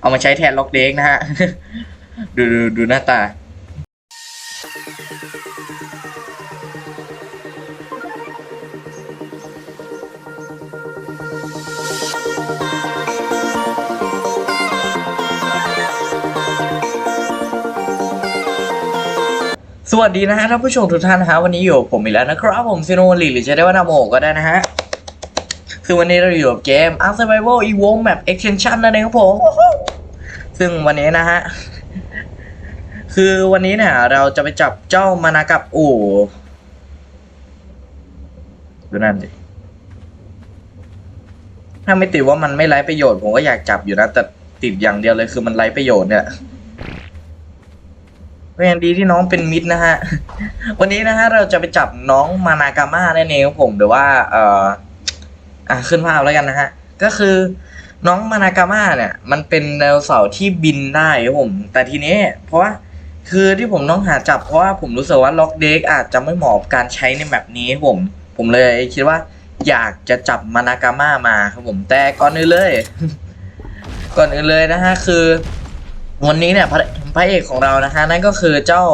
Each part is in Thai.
เอามาใช้แทนล็อกเด็กนะฮะ ดูดูดูหน้าตา สวัสดีนะฮะท่านผู้ชมทุกท่านนะฮะวันนี้อยู่กับผมอีกแล้วนะครับผมซิโนลีหรือจะได้ว่านาโมก็ได้นะฮะคือวันนี้เราอยู่กับเกม Ark Survival Evoke Map Extension นั่นเองครับผม ซึ่งวันนี้นะฮะ คือวันนี้เนี่ย เราจะไปจับเจ้ามานากับอู่ดูนั่นดิถ้าไม่ติดว่ามันไม่ไร้ประโยชน์ผมก็อยากจับอยู่นะ แต่ติดอย่างเดียวเลยคือมันไร้ประโยชน์เนี่ยก็ยังดีที่น้องเป็นมิตรนะฮะ วันนี้นะฮะเราจะไปจับน้องมานากาม่านั่นเองครับผมหรือว่า เอ่อ อะขึ้นภาพแล้วกันนะฮะ ก็คือ น้องมานากาม่าเนี่ย มันเป็นไดโนเสาร์ที่บินได้ครับผม แต่ทีนี้เพราะว่าคือที่ผมต้องหาจับเพราะว่าผมรู้สึกว่าล็อกเด็กอาจจะไม่เหมาะกับการใช้ในแบบนี้ผม ผมเลยคิดว่า อยากจะจับมานากาม่ามาครับผมแต่ก่อนอื่นเลย ก่อนอื่นเลยนะฮะคือ วันนี้เนี่ยพระพระเอกของเรานะฮะนั่นก็คือเจ้า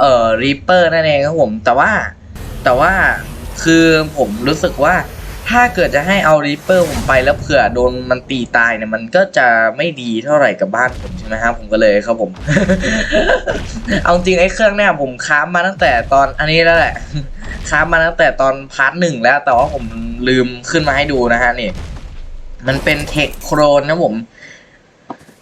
เอ่อรีเปอร์นั่นเองครับผม แต่ว่าแต่ว่าคือผมรู้สึกว่า ถ้าเกิดจะให้เอารีเปอร์ผมไปแล้วเผื่อโดนมันตีตายเนี่ยมันก็จะไม่ดีเท่าไหร่กับบ้านผมใช่ไหมครับผมก็เลยครับผม เอาจริงไอ้เครื่องเนี่ยผมค้ามมาตั้งแต่ตอนอันนี้แล้วแหละ ค้ามมาตั้งแต่ตอนพาร์ทหนึ่งแล้ว แต่ว่าผมลืมขึ้นมาให้ดูนะฮะนี่มันเป็นเทคโครนนะผม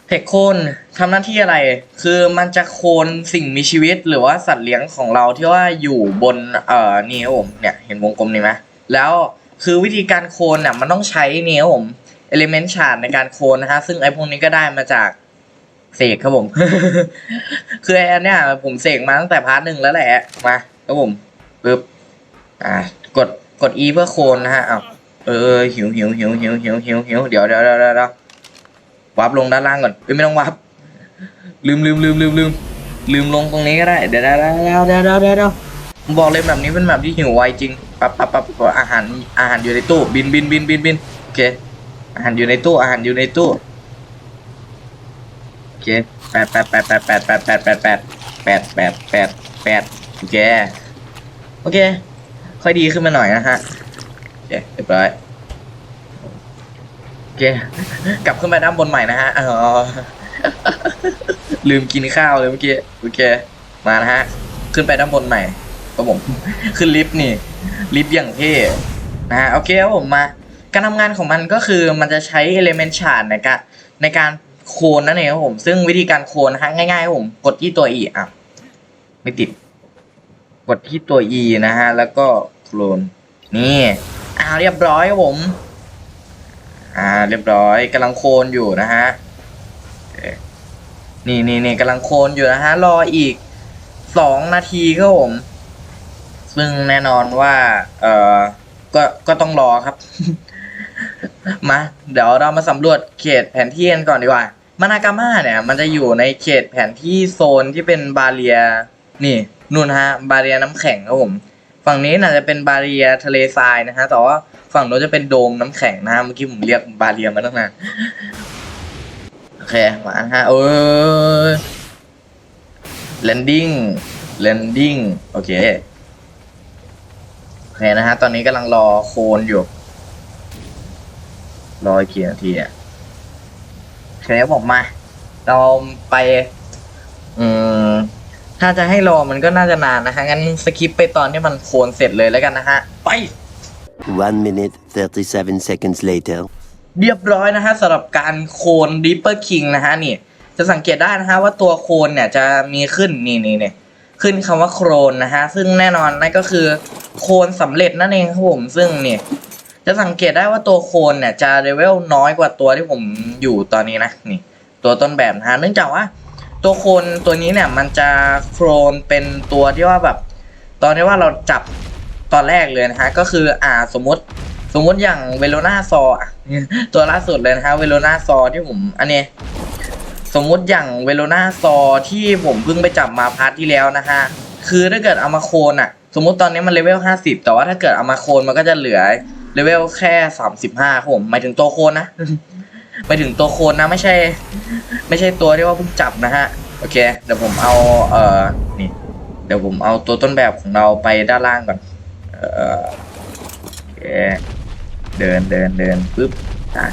เทคโคนทำหน้าที่อะไร คือมันจะโคนสิ่งมีชีวิตหรือว่าสัตว์เลี้ยงของเราที่ว่าอยู่บนเอ่อนี่ครับผมเนี่ยเห็นวงกลมนี่ไหมแล้ว คือวิธีการโคนเนี่ยมันต้องใช้เนี่ครับผมเอลิเมนต์ชาร์ดในการโคนนะฮะซึ่งไอ้พวกนี้ก็ได้มาจากเสกครับผม คือไอ้อันเนี้ยผมเสกมาตั้งแต่พาร์ทหนึ่งแล้วแหละมาครับผมปึ๊บอ่ากดกด E เพื่อโคนนะฮะอ้าวเออเออหิวหิวหิวหิวหิวหิวหิวเดี๋ยวเดี๋ยวเดี๋ยวเดี๋ยววับลงด้านล่างก่อนไม่ต้องวับลืมลืมลืมลืมลืมลืมลงตรงนี้ก็ได้เดี๋ยวเดี๋ยวเดี๋ยวเดี๋ยวเดี๋ยวเดี๋ยวบอกเลยแบบนี้เป็นแบบที่หิวไวจริง ปั๊บปั๊บปั๊บปั๊บอาหารอาหารอยู่ในตู้ บินบินบินบินบินโอเค อาหารอยู่ในตู้ อาหารอยู่ในตู้โอเคแปดแปดแปดแปดแปดแปดแปดแปดแปดแปดแปดแปดแปดโอเคโอเค ค่อยดีขึ้นมาหน่อยนะฮะโอเคเรียบร้อยโอเคกลับขึ้นไปด้านบนใหม่นะฮะอ๋อลืมกินข้าวเลยเมื่อกี้โอเคมานะฮะขึ้นไปด้านบนใหม่ ครับผม ขึ้นลิฟต์นี่ ลิฟต์อย่างเท่นะฮะโอเคครับผมมา การทำงานของมันก็คือมันจะใช้ element chart ในการในการโคนนั่นเองครับผม ซึ่งวิธีการโคนนะฮะง่ายๆครับผมกดที่ตัว e อะไม่ติด กดที่ตัว e นะฮะ แล้วก็โคลนนี่อ่าเรียบร้อยครับผม อ่า เรียบร้อยกำลังโคนอยู่นะฮะนี่นี่นี่กำลังโคนอยู่นะฮะ รออีกสองนาทีครับผม ซึ่งแน่นอนว่า เอ่อก็ก็ต้องรอครับ มาเดี๋ยวเรามาสำรวจเขตแผนที่กันก่อนดีกว่า มานากาม่าเนี่ย มันจะอยู่ในเขตแผนที่โซนที่เป็นบาเรีย นี่นู่นฮะ บาเรียน้ำแข็งครับผมฝั่งนี้น่าจะเป็นบาเรียทะเลทรายนะฮะแต่ว่าฝั่งโน้นจะเป็นโดมน้ำแข็งนะฮะเมื่อกี้ผมเรียกบาเรียมาตั้งนานโอเคมาฮะเออ landing landing โอเคโอเค นะฮะ ตอนนี้กำลังรอโคนอยู่ รออีกกี่นาทีอะโอเคครับผมมา เราไป อืม ถ้าจะให้รอมันก็น่าจะนานนะฮะ งั้นสคิปไปตอนที่มันโคนเสร็จเลยแล้วกันนะฮะ ไป One minute, 37 seconds later. เรียบร้อยนะฮะสำหรับการโคนดิปเปอร์คิงนะฮะนี่ จะสังเกตได้นะฮะว่าตัวโคนเนี่ยจะมีขึ้นนี่นี่นี่ ขึ้นคำว่าโครนนะฮะ ซึ่งแน่นอนนั่นก็คือโคนสำเร็จนั่นเองครับผม ซึ่งเนี่ย จะสังเกตได้ว่าตัวโคนเนี่ยจะเลเวลน้อยกว่าตัวที่ผมอยู่ตอนนี้นะ นี่ ตัวต้นแบบนะฮะ เนื่องจากว่าตัวโคนตัวนี้เนี่ยมันจะโครนเป็นตัวที่ว่าแบบ ตอนที่ว่าเราจับตอนแรกเลยนะฮะ ก็คืออ่าสมมติสมมติอย่างเวโรนาซอตัวล่าสุดเลยนะฮะเวโรนาซอที่ผมอันนี้ สมมุติอย่างเวโรนาซอร์ที่ผมเพิ่งไปจับมาพาร์ทที่แล้วนะฮะ คือถ้าเกิดเอามาโคนอะสมมุติตอนนี้มันเลเวลห้าสิบแต่ว่าถ้าเกิดเอามาโคนมันก็จะเหลือเลเวลแค่สามสิบห้าผมหมายถึงตัวโคนนะไปถึงตัวโคนนะไม่ใช่ ไม่ใช่ตัวที่ว่าเพิ่งจับนะฮะ โอเค เดี๋ยวผมเอาเอ่อนี่ เดี๋ยวผมเอาตัวต้นแบบของเราไปด้านล่างก่อนเออโอเคเดินเดินเดินปึ๊บอะ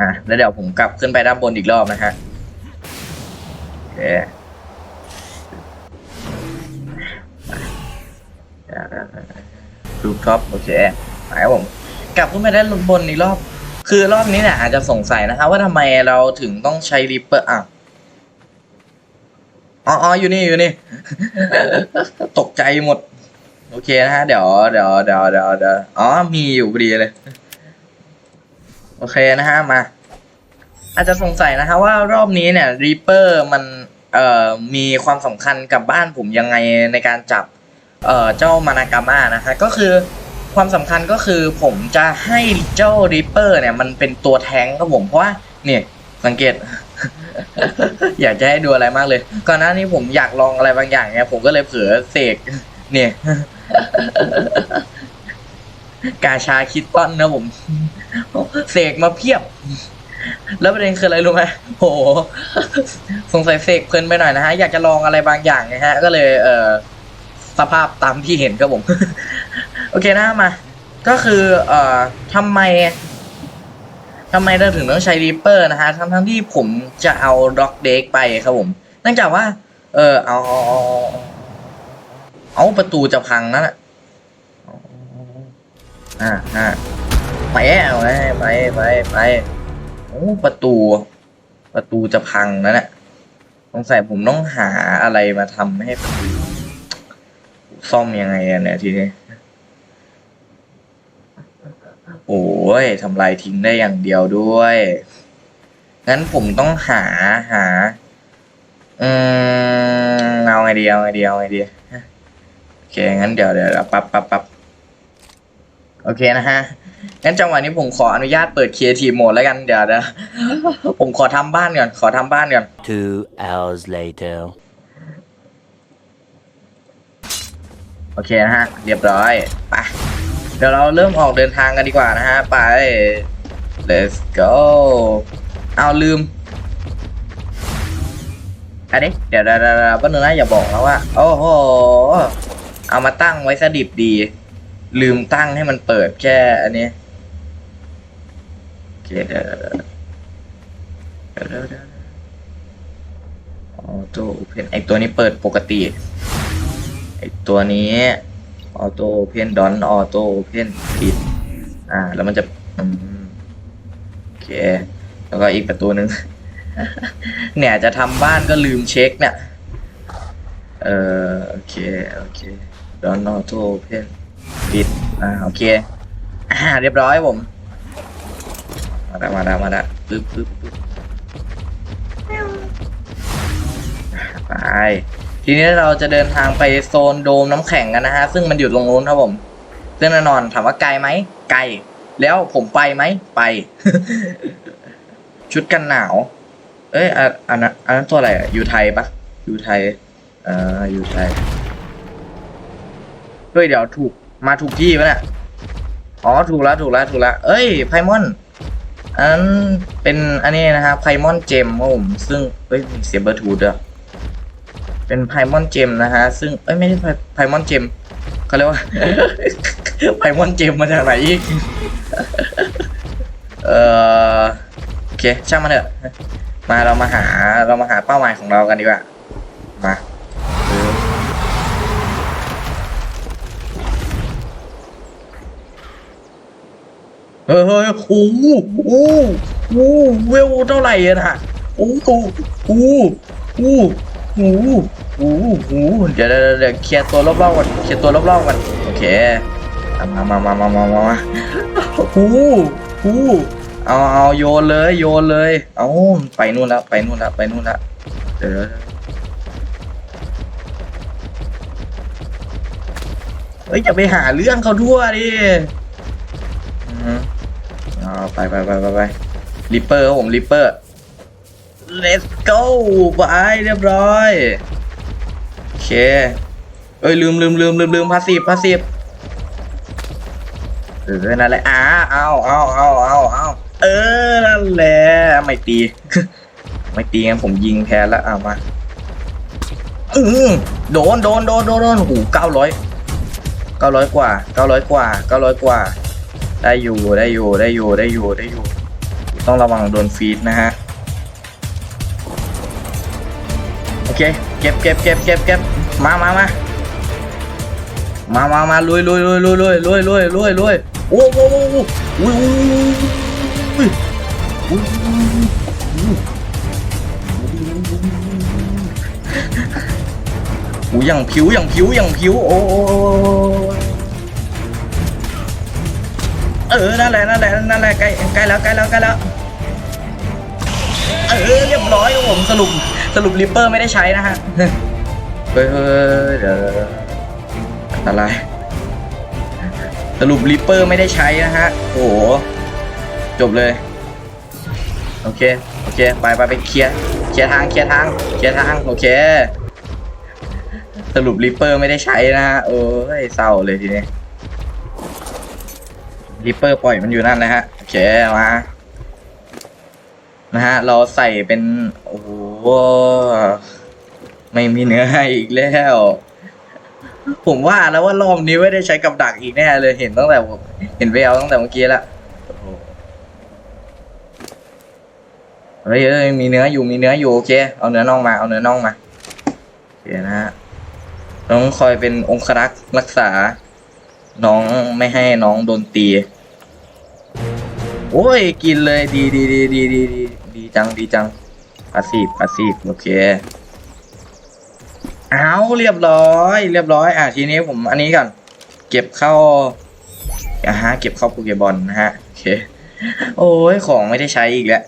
อะแล้วเดี๋ยวผมกลับขึ้นไปด้านบนอีกรอบนะฮะโอเครูปท็อปโอเคไปครับผมกลับขึ้นไปด้านบนอีกรอบ คือรอบนี้เนี่ยอาจจะสงสัยนะครับว่าทำไมเราถึงต้องใช้ริปเปอร์อะอ๋ออ๋ออยู่นี่อยู่นี่ ตกใจหมด โอเคนะฮะ เดี๋ยวเดี๋ยวเดี๋ยวเดี๋ยวเดี๋ยวอ๋อมีอยู่พอดีเลย โอเคนะฮะ มา อาจจะสงสัยนะฮะว่ารอบนี้เนี่ยรีเปอร์มันเอ่อมีความสำคัญกับบ้านผมยังไงในการจับเอ่อเจ้ามานากาม่านะฮะก็คือความสำคัญก็คือผมจะให้เจ้ารีเปอร์เนี่ยมันเป็นตัวแทงครับผมเพราะว่าเนี่ยสังเกต อยากจะให้ดูอะไรมากเลย ก่อนหน้านี้ผมอยากลองอะไรบางอย่างเนี่ยผมก็เลยเผลอเสกเนี่ย กาชาคิดต้นนะผม เสกมาเพียบ แล้วประเด็นคืออะไรรู้ไหมโห สงสัยเสกเพลินไปหน่อยนะฮะ อยากจะลองอะไรบางอย่างนะฮะ ก็เลย เออสภาพตามที่เห็นครับผม โอเคนะมา ก็คือ เอ่อทำไมทำไมเราถึงต้องใช้รีเปอร์นะฮะ ทั้งทั้งที่ผมจะเอาด็อกเด็กไปครับผม เนื่องจากว่า เออเอา เอาเอาเอาประตูจะพังนั่นแหละอ่าอ่า ไปเอาไปไปไปไปโอ้ประตู ประตูจะพังนั่นแหละสงสัยผมต้องหาอะไรมาทำให้ประตูซ่อมยังไงอะเนี่ยทีนี้โอ้ยทำลายทิ้งได้อย่างเดียวด้วย งั้นผมต้องหาหา อืมเอาไงดีเอาไงดีเอาไงดีโอเคงั้นเดี๋ยวเดี๋ยวเดี๋ยวปั๊บปั๊บปั๊บโอเคนะฮะ งั้นจังหวะนี้ผมขออนุญาตเปิด Creative Mode แล้วกันเดี๋ยวเดี๋ยวผมขอทำบ้านก่อนขอทำบ้านก่อน Two hours later. โอเคนะฮะ เรียบร้อยไปเดี๋ยวเราเริ่มออกเดินทางกันดีกว่านะฮะ ไป let's go เอาลืมอันนี้เดี๋ยวเดี๋ยวเดี๋ยวเดี๋ยวแป๊บนึงนะอย่าบอกนะว่า โอ้โห เอามาตั้งไว้สดิบดี ลืมตั้งให้มันเปิดแค่อันนี้โอเคเดี๋ยวเดี๋ยวเดี๋ยวออโต้เพนไอตัวนี้เปิดปกติไอตัวนี้ออโต้เพนดอนออโต้เพนปิดอ่า แล้วมันจะอืมโอเค แล้วก็อีกประตูหนึ่งเนี่ยจะทำบ้านก็ลืมเช็คเนี่ยเออโอเค โอเคดอนออโต้เพน ปิดอ่าโอเคอ่าเรียบร้อยผมมาแล้วมาแล้วมาแล้วปึ๊บปึ๊บปึ๊บไปทีนี้เราจะเดินทางไปโซนโดมน้ำแข็งกันนะฮะ ซึ่งมันอยู่ตรงนู้นครับผมซึ่งแน่นอนถามว่าไกลไหมไกล แล้วผมไปไหมไป ชุดกันหนาว เอ้ยอันอันนั้นอันนั้นตัวอะไรอะยู่ไทยปะอยู่ไทยอ่ออยู่ไทยเฮ้ยเดี๋ยวถูก มาถูกที่ปะเนี่ยอ๋อถูกแล้วถูกแล้วถูกแล้วเอ้ยไพมอนอันเป็นอันนี้นะฮะไพมอนเจมครับผมซึ่งเอ้ยเสียเบอร์ทูด้วยเป็นไพมอนเจมนะฮะซึ่งเอ้ยไม่ใช่ไพมอนเจมเขาเรียกว่าไพมอนเจมมาจากไหนอีกเออโอเคช่างมันเถอะมาเรามาหาเรามาหาเป้าหมายของเรากันดีกว่ามา เฮ้ยเฮ้ยโอ้โหโอ้โหเวลเท่าไหร่อะนะโอ้โหโอ้โหโอ้โหโอ้โหเดี๋ยวเดี๋ยวเคลียร์ตัวรอบๆก่อนเคลียร์ตัวรอบๆก่อนโอเคมามามามามามามาโอ้โหเอาเอาโยนเลยโยนเลย เอาไปนู่นแล้วไปนู่นแล้วไปนู่นแล้วเดี๋ยวเฮ้ยอย่าไปหาเรื่องเขาทั่วดิ เอาไปไปไปไปไปริปเปอร์ครับผมริปเปอร์ let's go ไปเรียบร้อย โอเค เอ้ย ลืมลืมลืมลืมลืมพาสีพาสีเออ นั่นแหละอ่าเอาเอาเอาเอาเอาเออ นั่นแหละไม่ตี ไม่ตีงั้นผมยิงแทนแล้วเอามาอือโดนโดนโดนโดนโดนโอ้เก้าร้อยเก้าร้อยกว่าเก้าร้อยกว่าเก้าร้อยกว่า ได้อยู่ได้อยู่ได้อยู่ได้อยู่ได้อยู่ ต้องระวังโดนฟีดนะฮะ โอเค เก็บเก็บเก็บเก็บเก็บมามามามามามาลุยลุยลุยลุยลุยลุยลุยลุยลุยโอ้โหโอ้โหอุ้ยอุ้ยอุ้ยอุ้ยอย่างผิวอย่างผิวอย่างผิวโอ้ เออ นั่นแหละ นั่นแหละ นั่นแหละ ใกล้ ใกล้แล้ว ใกล้แล้ว ใกล้แล้ว เออ เรียบร้อยครับผม สรุป สรุปริปเปอร์ไม่ได้ใช้นะฮะ เฮ้ยเฮ้ยเดี๋ยวอันตรายสรุปริปเปอร์ไม่ได้ใช้นะฮะ โอ้โห จบเลย โอเค โอเค ไปไปไปเคลียร์ เคลียร์ทาง เคลียร์ทาง เคลียร์ทาง โอเค สรุปริปเปอร์ไม่ได้ใช้นะฮะ โอ้ย เศร้าเลยทีนี้ ริปเปอร์ปล่อยมันอยู่นั่นนะฮะโอเคมานะฮะเราใส่เป็น โอ้โหไม่มีเนื้อให้อีกแล้ว ผมว่าแล้วว่ารอบนี้ไม่ได้ใช้กับดักอีกแน่เลยเห็นตั้งแต่เห็นแววตั้งแต่เมื่อกี้ล้วโอ้โหเฮ้ยเอ้ยมีเนื้ออยู่มีเนื้ออยู่โอเคเอาเนื้อน่องมาเอาเนื้อน่องมาโอเคนะฮะต้องคอยเป็นองครักษ์รักษา น้องไม่ให้น้องโดนตี โอ้ยกินเลยดีดีดีดีดีดีดีจังดีจังพาสีฟพาสีฟโอเคเอาเรียบร้อย เรียบร้อยอะทีนี้ผมอันนี้ก่อนเก็บเข้าอะฮะเก็บเข้าโปเกบอลนะฮะโอเคโอ้ยของไม่ได้ใช้อีกแล้ว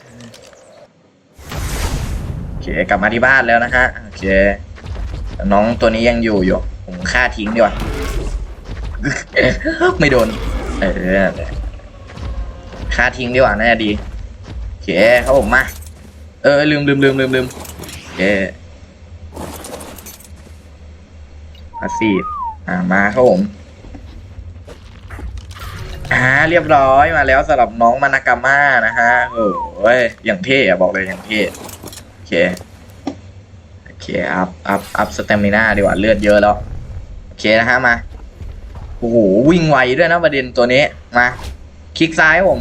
โอเคกลับมาที่บ้านแล้วนะฮะโอเคน้องตัวนี้ยังอยู่อยู่ผมฆ่าทิ้งดีกว่าไม่โดนเออ ค่าทิ้งดีกว่าน่าจะดีโอเคครับผมมาเออลืมลืมลืมลืมลืมโอเคอาซีอ่ามาครับผมอ่าเรียบร้อยมาแล้วสำหรับน้องมานากาม่านะฮะโอ้ยอย่างเท่อะบอกเลยอย่างเท่โอเคโอเคอัพอัพอัพสเตมิน่าดีกว่าเลือดเยอะแล้วโอเคนะฮะมาโอ้โหวิ่งไวด้วยนะประเด็นตัวนี้มา คลิกซ้ายผม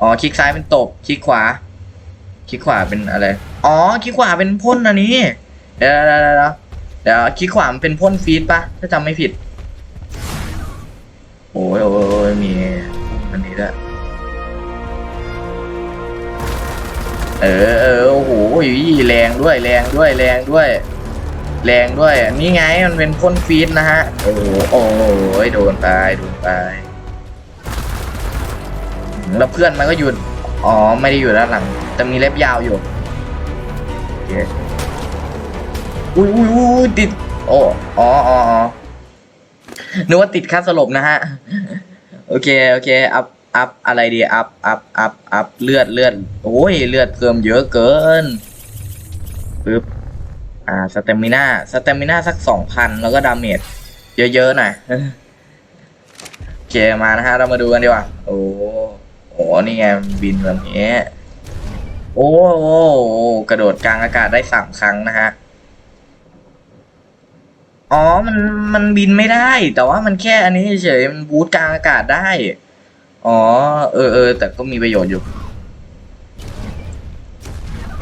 อ๋อคลิกซ้ายเป็นตบคลิกขวาคลิกขวาเป็นอะไร อ๋อคลิกขวาเป็นพ่นอันนี้เดี๋ยวเดี๋ยวเดี๋ยวเดี๋ยวคลิกขวามันเป็นพ่นฟีดปะถ้าจำไม่ผิด โอ้ยโอ้ยมีอันนี้ด้วยเออเออโอ้โหแรงด้วยแรงด้วยแรงด้วย แรงด้วยนี่ไงมันเป็นพ่นฟีดนะฮะ โอ้โหโอ้โหโดนไปโดนไป แล้วเพื่อนมันก็หยุดอ๋อไม่ได้อยู่ด้านหลัง แต่มีเล็บยาวอยู่โอเคอุ้ยอุ้ยอุ้ยติด โอ้อ๋ออ๋ออ๋อนึกว่าติดค่าสลบนะฮะ โอเค โอเค อัพ อัพ อะไรดี อัพ อัพ อัพ อัพ เลือด เลือด โอ้ย เลือดเพิ่มเยอะเกิน ปึ๊บ อ่า สเตมิน่า สเตมิน่าสักสองพัน แล้วก็ดาเมจ เยอะๆหน่อยโอเค มานะฮะ เรามาดูกันดีกว่า โอ้ นี่ไงบินแบบนี้โอ้โหกระโดดกลางอากาศได้สามครั้งนะฮะ อ๋อ มัน มันบินไม่ได้ แต่ว่ามันแค่อันนี้เฉย มันบูทกลางอากาศได้ อ๋อ เออเออ แต่ก็มีประโยชน์อยู่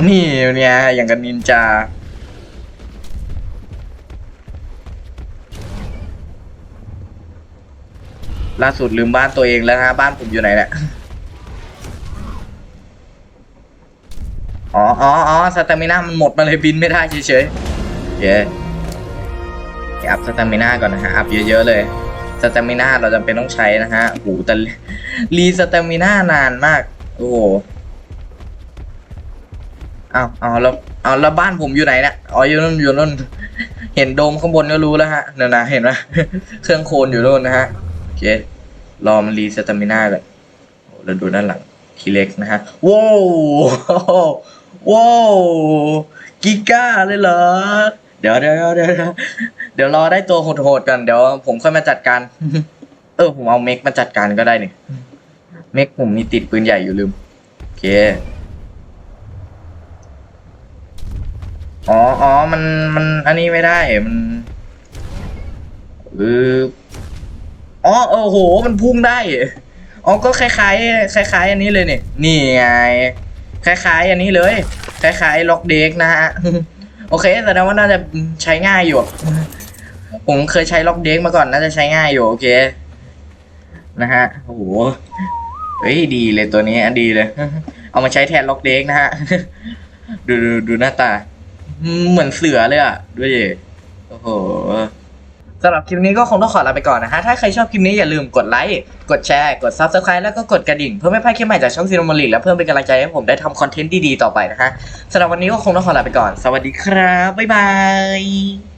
นี่เนี่ย อย่างกับนินจา ล่าสุดลืมบ้านตัวเองแล้วฮะ บ้านผมอยู่ไหนเนี่ย อ๋ออ๋ออ๋อสตามิน่ามันหมดมาเลยบินไม่ได้เฉยๆเย้อัพสตามิน่าก่อนนะฮะ อัพเยอะๆเลย สตามิน่าเราจำเป็นต้องใช้นะฮะโอ้โหแต่รีสตามิน่านานมาก โอ้โหเอาเอาแล้วเอาแล้วบ้านผมอยู่ไหนเนี่ยอ๋ออยู่นู่นอยู่นู่น เห็นโดมข้างบนก็รู้แล้วฮะเนี่ยนะเห็นไหมเครื่องโคนอยู่นู่นนะฮะ โอเค รอมันรีสตามิน่าก่อนโอ้แล้วดูด้านหลังทีเล็กนะฮะ ว้าว ว้าวกิก้าเลยเหรอเดี๋ยวเดี๋ยวเดี๋ยวเดี๋ยวเดี๋ยวรอได้ตัวโหดๆกันเดี๋ยวผมค่อยมาจัดการ เออ ผมเอาเมกมาจัดการก็ได้นี่เมกผมมีติดปืนใหญ่อยู่ลืม โอ๋ออ๋อมันมันอันนี้ไม่ได้มันเอออ๋อโอ้โห มันพุ่งได้ อ๋อ ก็คล้ายๆคล้ายๆ อันนี้เลยเนี่ยนี่ไง คล้ายๆ อันนี้เลย คล้ายๆล็อกเด็กนะฮะ โอเคแสดงว่าน่าจะใช้ง่ายอยู่ ผมเคยใช้ล็อกเด็กมาก่อนน่าจะใช้ง่ายอยู่โอเค นะฮะ โอ้โห เฮ้ยดีเลยตัวนี้อดีเลย เอามาใช้แทนล็อกเด็กนะฮะ ดูดูดูหน้าตา เหมือนเสือเลยอะ ด้วยโอ้โหำหรับคลิปนี้ก็คงต้องขอลาไปก่อนนะฮะ ถ้าใครชอบคลิปนี้อย่าลืมกดไลค์ กดแชร์ กด Subscribe แล้วก็กดกระดิ่ง เพื่อไม่พลาดคลิปใหม่จากช่องซีโนมอลิกและเพื่อเป็นกำลังใจให้ผมได้ทำคอนเทนต์ดีๆต่อไปนะฮะสำหรับวันนี้ก็คงต้องขอลาไปก่อน สวัสดีครับ บ๊ายบาย